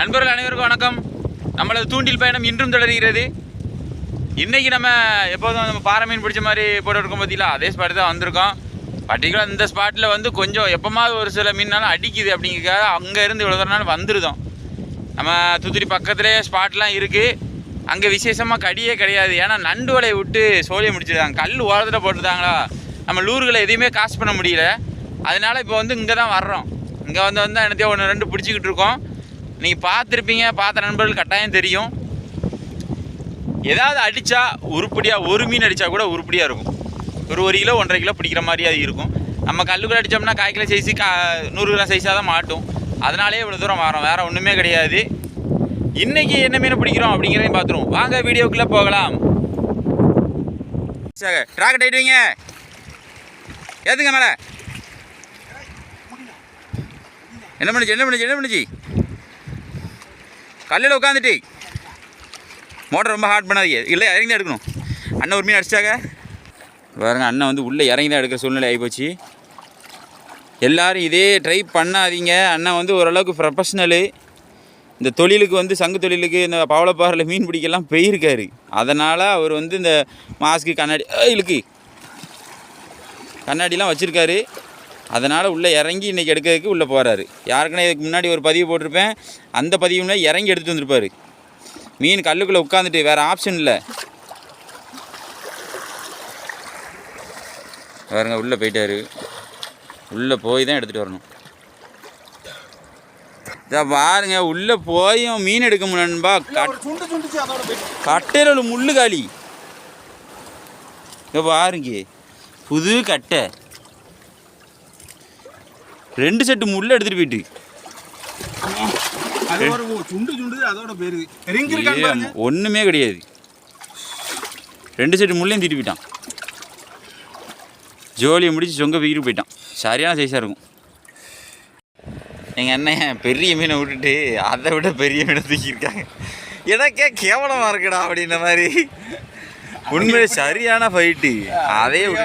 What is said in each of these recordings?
நண்பர்கள் அனைவருக்கும் வணக்கம். நம்மளது தூண்டில் பயணம் இன்றும் தொடர்கிறது. இன்றைக்கி நம்ம எப்போதும் நம்ம பாறை மீன் பிடிச்ச மாதிரி போட்டு இருக்கோம் பார்த்தீங்களா அதே ஸ்பாட்டு தான் வந்திருக்கோம். பர்டிகுலர் இந்த ஸ்பாட்டில் வந்து கொஞ்சம் எப்போமாவது ஒரு சில மீன்னாலும் அடிக்குது அப்படிங்கிறதுக்காக அங்கே இருந்து இவ்வளோ தூரம் நாள் வந்துருந்தோம் நம்ம தூத்துக்குடி பக்கத்துலேயே ஸ்பாட்லாம் இருக்குது அங்கே விசேஷமாக கடியே கிடையாது. ஏன்னா நண்டு வலையை விட்டு சோழியை முடிச்சிருக்காங்க. கல் ஓரத்தில் போட்டுருந்தாங்களா நம்ம லூர்களை எதையுமே காசு பண்ண முடியல. அதனால் இப்போ வந்து இங்கே தான் வர்றோம். இங்கே வந்து வந்து என்னத்தையோ ஒன்று ரெண்டு பிடிச்சிக்கிட்டு இருக்கோம். நீங்கள் பார்த்துருப்பீங்க பார்த்த நண்பர்கள் கட்டாயம் தெரியும். ஏதாவது அடித்தா உருப்படியாக ஒரு மீன் அடித்தா கூட உருப்படியாக இருக்கும். ஒரு ஒரு கிலோ ஒன்றரை கிலோ பிடிக்கிற மாதிரியாக இருக்கும். நம்ம கல்லுக்குள்ள அடித்தோம்னா கால் கிலோ சைஸு கா நூறு கிலோ சைஸாக தான் மாட்டும். அதனாலே இவ்வளோ தூரம் வரோம். வேறு ஒன்றுமே கிடையாது. இன்றைக்கி என்ன மீன் பிடிக்கிறோம் அப்படிங்கிறதையும் பார்த்துருவோம். வாங்க வீடியோக்குள்ளே போகலாம். ட்ராக் டைட் வைங்க. மேலே. என்ன பண்ணுச்சு என்ன பண்ணுச்சு என்ன பண்ணுச்சு? கல்லில் உட்காந்துட்டு. மோட்டர் ரொம்ப ஹார்ட் பண்ணாதீங்க. இல்லை இறங்கி தான் எடுக்கணும். அண்ணன் ஒரு மீன் அடிச்சாங்க பாருங்க அண்ணன் வந்து உள்ளே இறங்கி தான் எடுக்கிற சூழ்நிலை ஆகிப்போச்சு எல்லோரும் இதே ட்ரை பண்ணாதீங்க. அண்ணன் வந்து ஓரளவுக்கு ப்ரொஃபஷ்னலு இந்த தொழிலுக்கு வந்து சங்கு தொழிலுக்கு இந்த பவளப்பாறையில் மீன் பிடிக்கலாம் போயிருக்காரு. அதனால் அவர் வந்து இந்த மாஸ்க்கு கண்ணாடி இழுக்கு. கண்ணாடிலாம் வச்சுருக்காரு. அதனால் உள்ளே இறங்கி இன்றைக்கி எடுக்கிறதுக்கு உள்ளே போகிறாரு யாருக்குன்னா இதுக்கு முன்னாடி ஒரு பதிவு போட்டிருப்பேன். அந்த பதிவுல இறங்கி எடுத்துகிட்டு வந்திருப்பாரு. மீன் கல்லுக்குள்ளே உட்காந்துட்டு வேறு ஆப்ஷன் இல்லை. பாருங்க உள்ளே போயிட்டாரு. உள்ளே போய் தான் எடுத்துகிட்டு வரணும். இதா பாருங்க உள்ளே போயும் மீன் எடுக்க முடியணும்பா கட்டையில் உள்ள முள்ளு காலி. இங்க பாருங்க புது கட்டை. ரெண்டு செட்டு முள்ளு எடுத்துட்டு போயிட்டு. அது ஒரு சுண்டு சுண்டு அதோட பேரு ரிங் இருக்கான்னு பாருங்க. ஏ, ஒண்ணுமே கிடையாது. ரெண்டு செட்டு முள்ளையும் தீட்டு போயிட்டான். ஜோலியை முடிச்சு சொங்க போய்கிட்டு போயிட்டான். சரியான சைஸாக இருக்கும். எங்கள் அண்ணன் பெரிய மீனை விட்டுட்டு அதை விட பெரிய மீனை தூக்கியிருக்காங்க. எனக்கே கேவலமாக இருக்குடா அப்படின்ற மாதிரி. உண்மையிலே சரியான ஃபைட்டு அதே இங்க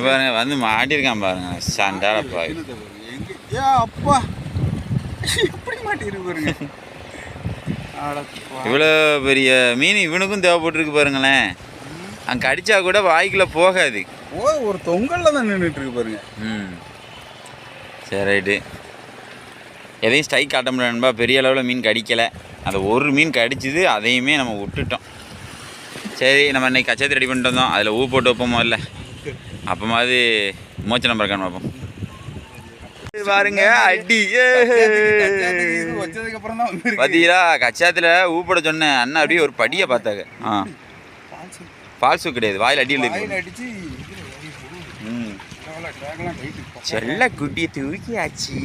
பாருங்க வந்து மாட்டியிருக்கான் பாருங்க. சண்டால எங்க- ஏ அப்பா. எப்படி மாட்டிருக்கு பாருங்க. இவ்வளோ பெரிய மீன் இவனுக்கும் தேவைப்பட்டிருக்கு பாருங்களேன். அங்கே அடித்தா கூட வாய்க்குள்ளே போகாது. ஓ ஒரு தொங்கல்ல தான் நின்றுட்டு இருக்கு பாருங்க. ம். சரி ரைட்டு. எதையும் ஸ்ட்ரைக் காட்ட முடியலன்பா பெரிய அளவில் மீன் கடிக்கலை. அந்த ஒரு மீன் கடிச்சுது அதையுமே நம்ம விட்டுட்டோம். சரி நம்ம இன்னைக்கு கச்சேரி ரெடி பண்ணிட்டு வந்தோம். அதில் ஊ போட்டு வைப்போமோ இல்லை? அப்போ மாதிரி மோச்ச நம்பர் காணும் பார்ப்போம் பாருங்க அடி பார்த்தீங்களா கச்சாத்தில் ஊப்பட சொன்னேன். அண்ணா அப்படியே ஒரு படியை பார்த்தாங்க. ஆ. பால்சு கிடையாது வாயில் அடியில் இருக்கு செல்ல குட்டியை தூக்கியாச்சு.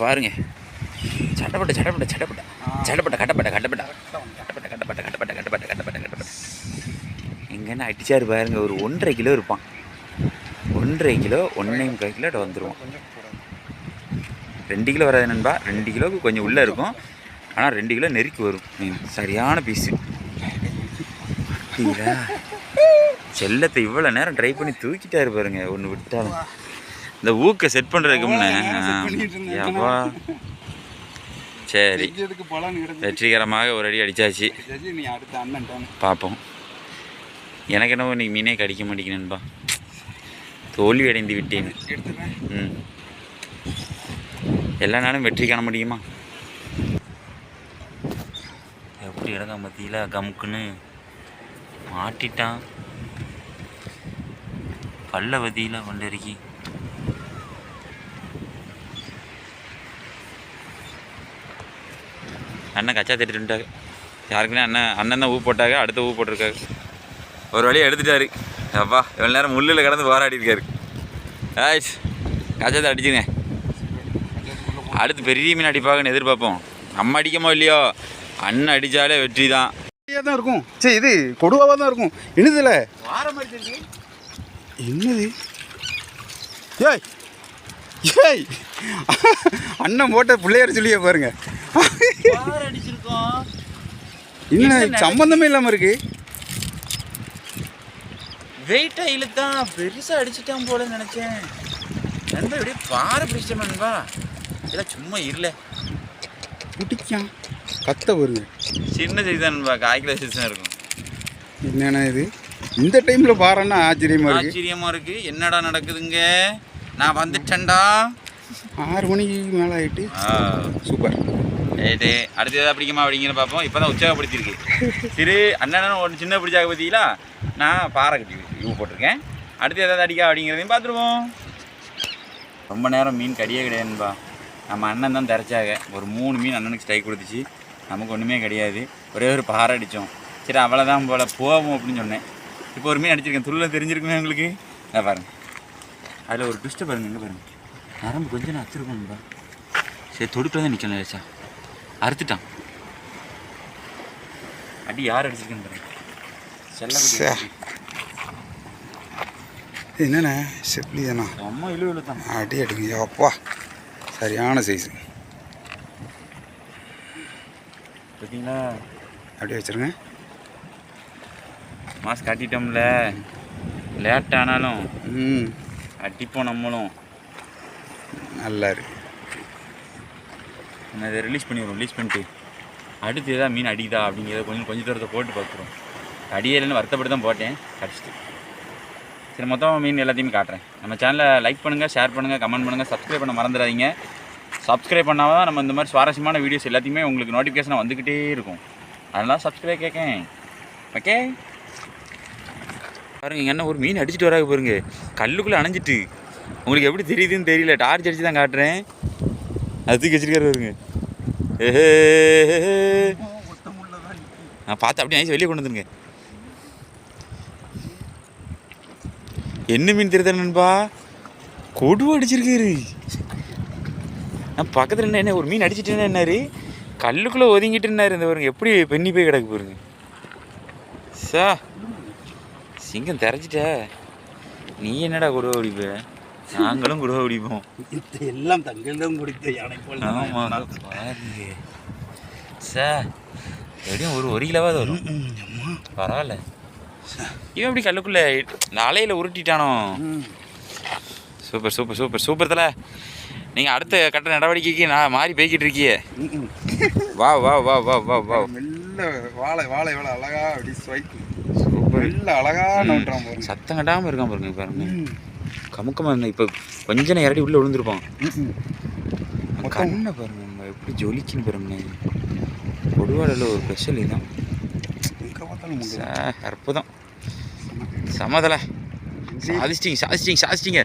பாருங்க. சட்டப்பட்ட சட்டப்பட்ட சட்டப்பட்ட. சட்டப்பட்ட கட்டப்பட்ட கட்டப்பட்ட. எங்கன்னு அடிச்சாரு பாருங்க ஒரு ஒன்றரை கிலோ இருப்பான். ஒன்றரை கிலோ ஒன்றே முக்கால் கிலோ வந்துடுவான் ரெண்டு கிலோ வராது நண்பா. ரெண்டு கிலோவுக்கு கொஞ்சம் உள்ளே இருக்கும். ஆனால் ரெண்டு கிலோ நெருக்கி வரும். மீன் சரியான பீஸு. செல்லத்தை இவ்வளோ நேரம் ட்ரை பண்ணி தூக்கிட்டாரு பாருங்க ஒன்று விட்டாலும். இந்த ஊக்க செட் பண்ணுறதுக்கு முன்ன சரி. வெற்றிகரமாக ஒரு அடி அடித்தாச்சு பார்ப்போம் எனக்கு என்னவோ இன்றைக்கி மீனே கடிக்க மாட்டேங்கிறேன்பா தோல்வி அடைந்து விட்டேன் ம். எல்லா நாளும் வெற்றி காண முடியுமா? எப்படி இடங்க மத்தியில் கமுக்குன்னு மாட்டிட்டான். பல்ல வதியில் வண்டறிக்கி அண்ணன் கச்சா தட்டிட்டுட்டாங்க யாருக்குன்னா அண்ணன் அண்ணன் தான் ஊ போட்டாங்க அடுத்த ஊ போட்டிருக்காரு. ஒரு வழியை எடுத்துட்டாரு. அப்பா இவ்வளோ நேரம் முள்ளில் கடந்து போராடி இருக்காரு. ஆயிடுச்சு கச்சத்தை அடிச்சுங்க. அடுத்து பெரிய மீன் அடிப்பாங்கன்னு எதிர்பார்ப்போம். நம்ம அடிக்கமோ இல்லையோ? அண்ணன் அடித்தாலே வெற்றி தான். தான் இருக்கும். சரி இது கொடுவாவாக தான் இருக்கும். என்னதுல? என்னது? ஏய் ஏய். அண்ணன் போட்ட பிள்ளையார் சொல்லியே பாருங்க. என்ன சம்பந்தமே இல்லாமல் இருக்கு. வெயிட்டாக இழுத்தான் பெருசாக அடிச்சிட்டான் போல நினச்சேன். நண்பா இப்படியே பாறை பிடிச்சிட்டேன் நண்பா. இதெல்லாம் சும்மா இருல பிடிக்கும் கத்த வருங்க சின்ன சைஸ் தான் நண்பா கிலோ சைஸ் தான் இருக்கும். என்னண்ணா இது? இந்த டைமில் பாருன்னா ஆச்சரியமா இருக்கு. ஆச்சரியமா இருக்கு. என்னடா நடக்குதுங்க? நான் வந்துட்டேன்டா. ஆறு மணிக்கு மேலே ஆயிட்டு. சூப்பர். ரைட்டு அடுத்து எதாவது பிடிக்குமா அப்படிங்கிற பார்ப்போம். இப்போ தான் உற்சாகப்படுத்தியிருக்கு. சரி அண்ணனும் ஒன்று சின்ன பிடிச்சாக பார்த்தீங்களா? நான் பாறை கட்டி யூ போட்டிருக்கேன். அடுத்து எதாவது அடிக்கா அப்படிங்கிறதையும் பார்த்துருவோம். ரொம்ப நேரம் மீன் கடியே கிடையாதுன்பா நம்ம அண்ணன் தான் தரைச்சாக. ஒரு மூணு மீன் அண்ணனுக்கு ஸ்ட்ரைக் கொடுத்துச்சு. நமக்கு ஒன்றுமே கிடையாது. ஒரே ஒரு பாறை அடித்தோம் சரி அவ்வளோதான் போல். போவோம் அப்படின்னு சொன்னேன். இப்போ ஒரு மீன் அடிச்சிருக்கேன். துள்ள தெரிஞ்சிருக்குமே உங்களுக்கு? நான் பாருங்கள் அதில் ஒரு ட்விஸ்ட்டை பாருங்கள் எங்கே பாருங்கள் நரம்பு கொஞ்சம் நான் வச்சுருக்கோம்ப்பா சரி தொடுப்பில் தான் நிற்கணும் லேசா அறுத்துட்டான். அடி யார் அடிச்சிருக்கேன்னு பாருங்க. என்னண்ணே செப்ளி தானா அம்மா இழு இழு தான் அடி அடிங்க. அப்பா. சரியான சைஸு பார்த்தீங்களா அப்படியே வச்சுருங்க. மாஸ் காட்டிட்டோம்ல. லேட் ஆனாலும் ம். அடிப்போம் நம்மளும். நல்லா இருக்கு நம்ம இதை ரிலீஸ் பண்ணிடுவோம் ரிலீஸ் பண்ணிட்டு அடுத்து எதாவது மீன் அடிக்குதா அப்படிங்கிறத கொஞ்சம் கொஞ்சம் தூரத்தை போட்டு பார்க்குறோம் அடியலைன்னு வருத்தப்பட்டு தான் போட்டேன். கடிச்சிட்டு. சரி மொத்தம் மீன் எல்லாத்தையுமே காட்டுறேன். நம்ம சேனலை லைக் பண்ணுங்கள் ஷேர் பண்ணுங்கள் கமெண்ட் பண்ணுங்கள் சப்ஸ்கிரைப் பண்ண மறந்துடாதீங்க. சப்ஸ்கிரைப் பண்ணால் தான் நம்ம இந்த மாதிரி சுவாரஸ்யமான வீடியோஸ் எல்லாத்தையுமே உங்களுக்கு நோட்டிஃபிகேஷன் வந்துக்கிட்டே இருக்கும். அதனால் சப்ஸ்கிரைப் கேட்கேன். ஓகே பாருங்க என்ன ஒரு மீன் அடிச்சிட்டு வராங்க பாருங்க. கல்லுக்குள்ளே அணைஞ்சிட்டு. உங்களுக்கு எப்படி தெரியுதுன்னு தெரியல. டார்ச் அடித்து தான் காட்டுறேன். அது தூக்கி வச்சிருக்காரு பாருங்க. ஏஹே. நான் பார்த்து அப்படியே ஐஸ் வெளியே கொண்டு வந்துருங்க. என்ன மீன் தெரியுதா நண்பா? கொடு அடிச்சிருக்காரு. நான் பக்கத்தில் என்ன என்ன ஒரு மீன் அடிச்சிட்டேன்னு என்னாரு? கல்லுக்குள்ளே ஒதுங்கிட்டு இருந்தாரு இந்த பாருங்க. எப்படி பெண்ணி போய் கிடக்கு பாருங்க. சா சிங்கம் தெரிச்சிட்ட நீ என்னடா கொடுவ பிடிப்ப நாங்களும் கொடுவ பிடிப்போம் எல்லாம் தங்களிடம் குடித்த யானை போல் ஆமாங்க பாருங்க சார் எப்படியும் ஒரு ஒரு கிலோவாவது வரும். பரவாயில்ல. இவன் எப்படி கல்லுக்குள்ள அலையில உருட்டிட்டானோ? சூப்பர் சூப்பர் சூப்பர் சூப்பர் தல. நீங்கள் அடுத்த கட்ட நடவடிக்கைக்கு நான் மாறி போய்கிட்டு இருக்கியே. வா வா வா வா வா வா. மெல்ல வாழை வாழை எவ்வளோ அழகா அப்படி ஸ்வைக்கு சூப்பர். மெல்ல அழகா நோட்டுறான் பாருங்க. சத்தம் கட்டாமல் இருக்கான் பாருங்க பாருங்க. கமுக்கமாக இருந்தா இப்போ கொஞ்ச நேரம் இறடி உள்ளே விழுந்திருப்பான். கண்ணை பாருங்க. நம்ம எப்படி ஜொலிக்குன்னு பாருங்க கொடுவாடல ஒரு ஸ்பெஷல் இதுதான் எங்கே பார்த்தாலும் முள்ளு. ச- அற்புதம். சமதல. சாதிச்சிட்டிங்க சாதிச்சிட்டிங்க சாதிச்சிட்டிங்க.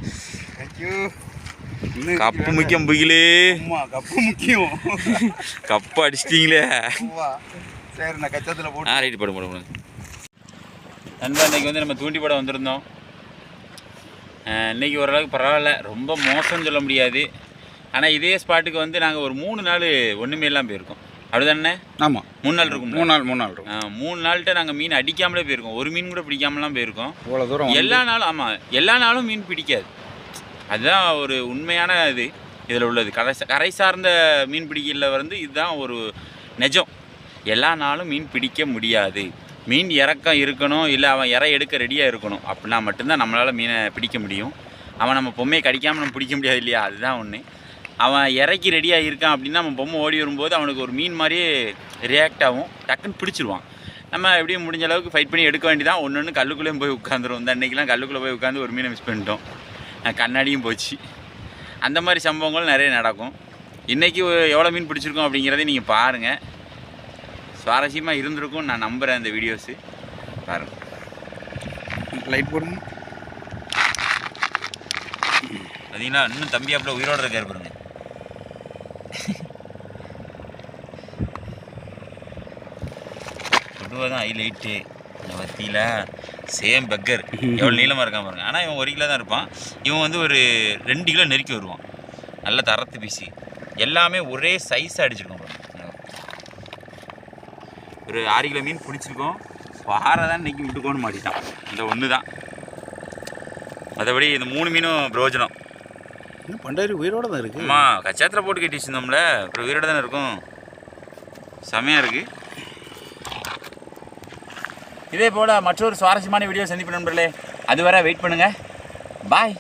கப்பு முக்கியம் புகிலே. கப்பு முக்கியம். கப்பு அடிச்சிட்டிங்களே. சரி நான் கச்சத்தில் போட்டு ஆ ரைட்டு போடு போடு நண்பா இன்னைக்கு வந்து நம்ம தூண்டி படம் வந்திருந்தோம். இன்னைக்கு ஓரளவுக்கு பரவாயில்ல. ரொம்ப மோசம்னு சொல்ல முடியாது. ஆனால் இதே ஸ்பாட்டுக்கு வந்து நாங்கள் ஒரு மூணு நாள் ஒன்றுமே இல்லாமல் போயிருக்கோம். அப்படிதானே? ஆமாம் மூணு நாள் இருக்கும் மூணு நாள் மூணு நாள் இருக்கும். மூணு நாள்கிட்ட நாங்கள் மீன் அடிக்காமலே போயிருக்கோம். ஒரு மீன் கூட பிடிக்காமலாம் போயிருக்கோம். இவ்வளோ தூரம் எல்லா நாளும் ஆமாம் எல்லா நாளும் மீன் பிடிக்காது. அதுதான் ஒரு உண்மையான இது. இதில் உள்ளது. கரை கரை சார்ந்த மீன் பிடிக்கல வந்து இதுதான் ஒரு நிஜம். எல்லா நாளும் மீன் பிடிக்க முடியாது. மீன் இறக்கம் இருக்கணும் இல்லை அவன் இறை எடுக்க ரெடியாக இருக்கணும். அப்படின்னா மட்டும்தான் நம்மளால் மீனை பிடிக்க முடியும். அவன் நம்ம பொம்மையை கடிக்காமல் நம்ம பிடிக்க முடியாது இல்லையா? அதுதான் ஒன்று அவன் இறக்கி ரெடியாக இருக்கான் அப்படின்னா நம்ம பொம்மை ஓடி வரும்போது அவனுக்கு ஒரு மீன் மாதிரியே ரியாக்ட் ஆகும். டக்குன்னு பிடிச்சிருவான். நம்ம எப்படியும் முடிஞ்ச அளவுக்கு ஃபைட் பண்ணி எடுக்க வேண்டியதான் ஒன்று ஒன்று கல்லுக்குள்ளேயும் போய் உட்காந்துரும் இந்த அன்னைக்கெலாம் கல்லுக்குள்ளே போய் உட்காந்து ஒரு மீனை மிஸ் பண்ணிட்டோம். கண்ணாடியும் போச்சு. அந்த மாதிரி சம்பவங்கள் நிறைய நடக்கும். இன்றைக்கி எவ்வளோ மீன் பிடிச்சிருக்கோம் அப்படிங்கிறதை நீங்கள் பாருங்கள் சுவாரஸ்யமாக இருந்திருக்கும் நான் நம்புகிறேன் இந்த வீடியோஸு பாருங்கள் லைட் போடுங்க. பார்த்தீங்களா இன்னும் தம்பி அப்படியே உயிரோட இருக்காரு பாருங்க. பொதுவாக தான் ஹைலைட்டு பத்தியில் சேம் பக்கர் எவ்வளோ நீளமாக இருக்கான் பாருங்க. ஆனால் இவன் ஒரு கிலோ தான் இருப்பான். இவன் வந்து ஒரு ரெண்டு கிலோ நெருக்கி வருவான். நல்ல தரத்து பீசி. எல்லாமே ஒரே சைஸாக அடிச்சிருக்கோம் பாருங்க. ஒரு ஆறு கிலோ மீன் பிடிச்சிருக்கோம். பாறை தான் இன்னைக்கு விட்டுக்கோன்னு மாட்டிட்டான். இந்த ஒன்று தான் மற்றபடி இந்த மூணு மீனும் பிரயோஜனம். இன்னும் பண்டாரி உயிரோட தான் இருக்கு. அம்மா கச்சாத்தில் போட்டு கட்டி வச்சிருந்தோம்ல. அப்புறம் உயிரோட தானே இருக்கும். செமையாக இருக்கு. இதே போல் மற்றொரு சுவாரஸ்யமான வீடியோ சந்திப்பு நண்பர்களே. அதுவரை வெயிட் பண்ணுங்கள் பாய்